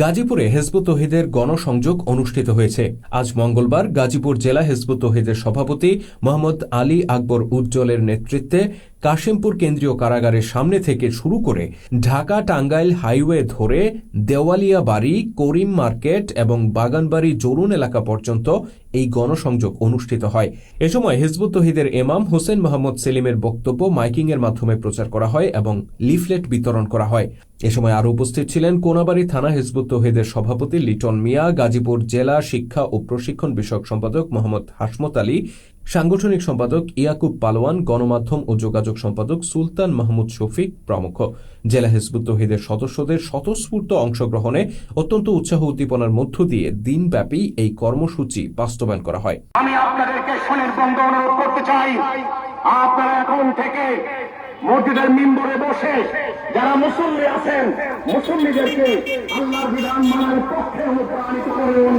গাজীপুরে হেজবুত তহিদের গণসংযোগ অনুষ্ঠিত হয়েছে। আজ মঙ্গলবার গাজীপুর জেলা হেজবুত তহিদের সভাপতি মোহাম্মদ আলী আকবর উজ্জ্বলের নেতৃত্বে কাশিমপুর কেন্দ্রীয় কারাগারের সামনে থেকে শুরু করে ঢাকা টাঙ্গাইল হাইওয়ে ধরে দেওয়ালিয়া বাড়ি করিম মার্কেট এবং বাগানবাড়ি জরুন এলাকা পর্যন্ত এই গণসংযোগ অনুষ্ঠিত হয়। এ সময় হিজবুত তহিদের এমাম হোসেন মোহাম্মদ সেলিমের বক্তব্য মাইকিং এর মাধ্যমে প্রচার করা হয় এবং লিফলেট বিতরণ করা হয়। এ সময় আরও উপস্থিত ছিলেন কোনাবাড়ি থানা হিজবুত তহিদের সভাপতি লিটন মিয়া, গাজীপুর জেলা শিক্ষা ও প্রশিক্ষণ বিষয়ক সম্পাদক মোহাম্মদ হাসমত আলী সাংগঠনিক সম্পাদক ইয়াকুব পালোয়ান, গণমাধ্যম ও যোগাযোগ সম্পাদক সুলতান মাহমুদ শফিক প্রমুখ। জেলা হিজবুত তহিদের সদস্যদের স্বতঃস্ফূর্ত অংশগ্রহণে অত্যন্ত উৎসাহ উদ্দীপনার মধ্য দিয়ে দিনব্যাপী এই কর্মসূচি বাস্তবায়ন করা হয়। আমি আপনাদেরকে সুনির্বন্ধ অনুরোধ করতে চাই। আপনারা এখন থেকে মসজিদের মিম্বরে বসে যারা মুসল্লি আছেন, মুসল্লিদেরকে আল্লাহর বিধান মানার পক্ষে অনুপ্রাণিত করুন।